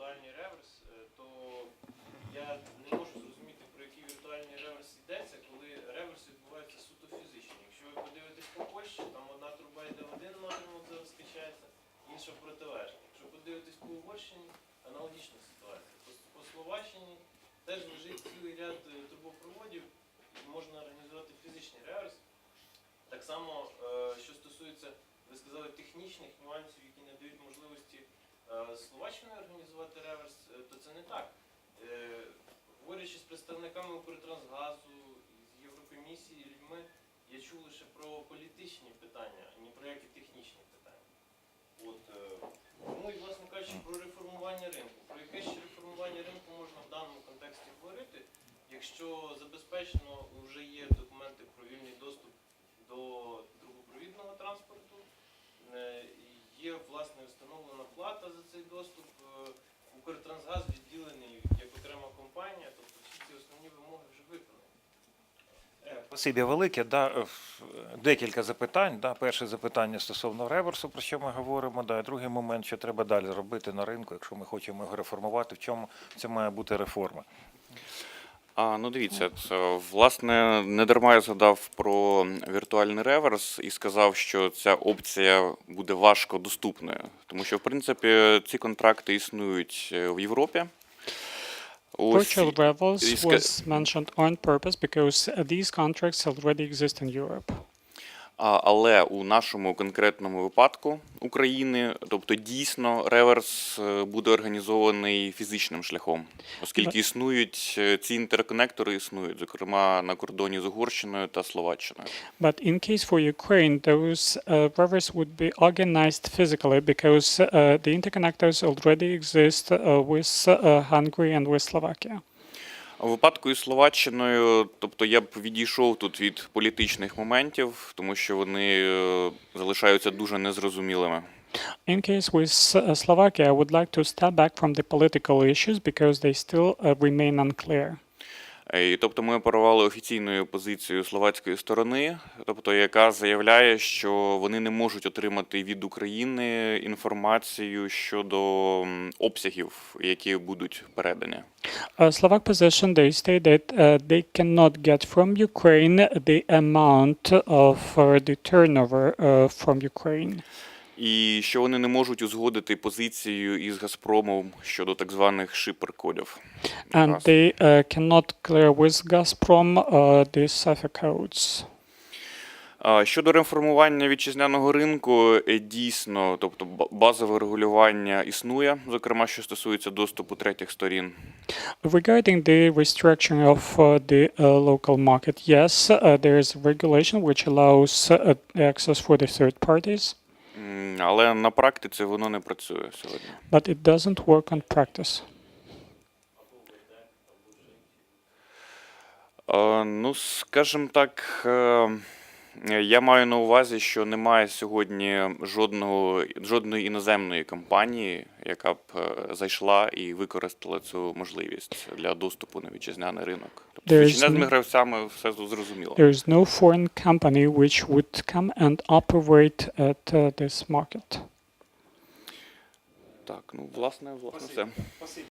віртуальний реверс, е, то я не можу зрозуміти, про який віртуальний реверс йдеться, коли реверс відбувається суто фізично. Якщо ви подивитесь по Польщі, там одна труба йде в один напрямок, зараз скачається, інша в протилежний. Якщо подивитись по Угорщині, аналогічна ситуація. По, по Словаччині теж лежить цілий ряд е, трубопроводів, і можна організувати фізичний реверс. Так само, е, що стосується, ви сказали, технічних нюансів, які не дають можливості е, Словаччиною організувати реверс, е, то це не так. Е, Говорячи з представниками Укртрансгазу, з Єврокомісії, людьми, я чув лише про політичні питання, а не про які технічні питання. От, е, ну і власне кажучи, про реформування ринку. Про яке ще реформування ринку можна в даному контексті говорити, якщо забезпечено вже є документи про вільний доступ до трубопровідного транспорту, Спасибі велике. Да, е, декілька запитань. Да. Перше запитання стосовно реверсу, про що ми говоримо. Да. Другий момент, що треба далі робити на ринку, якщо ми хочемо його реформувати, в чому це має бути реформа. А, ну дивіться, це, власне, не дарма я згадав про віртуальний реверс і сказав, що ця опція буде важко доступною, тому що, в принципі, ці контракти існують е, в Європі. Virtual rebels was mentioned on purpose because these contracts already exist in Europe. Але у нашому конкретному випадку України, тобто дійсно реверс е, буде організований фізичним шляхом, оскільки існують е, ці інтерконектори, існують, зокрема на кордоні з Угорщиною та Словаччиною. But in case for Ukraine, those uh, rivers would be organized physically because uh, the interconnectors already exist uh, with uh, Hungary and with Slovakia. У випадку із Словаччиною, тобто я б відійшов тут від політичних моментів, тому що вони е, залишаються дуже незрозумілими. In case with uh, Slovakia, I would like to step back from the political issues because they still uh, remain unclear. Е, І, тобто ми оперували офіційною позицією словацької сторони, тобто яка заявляє, що вони не можуть отримати від України інформацію щодо обсягів, які будуть передані. Uh, Slovak position, they state that uh, they cannot get from Ukraine the amount of uh, the turnover uh, from Ukraine. І що вони не можуть узгодити позицію із Газпромом щодо так званих шипер-кодів. And they uh, cannot clear with Gazprom uh, the cipher codes. Щодо реформування вітчизняного ринку, е, дійсно, тобто базове регулювання існує, зокрема, що стосується доступу третіх сторін. Regarding the restructuring of uh, the uh, local market, yes, uh, there is regulation which allows uh, access for the third parties, М, Але на практиці воно не працює сьогодні. but it doesn't work on practice. Е, Ну, скажімо так, е, я маю на увазі, що немає сьогодні жодного, жодної іноземної компанії, яка б е, зайшла і використала цю можливість для доступу на вітчизняний ринок. Тобто вітчизняними гравцями все зрозуміло. There is no foreign company which would come and operate at uh, this market. Так, ну власне, власне, все.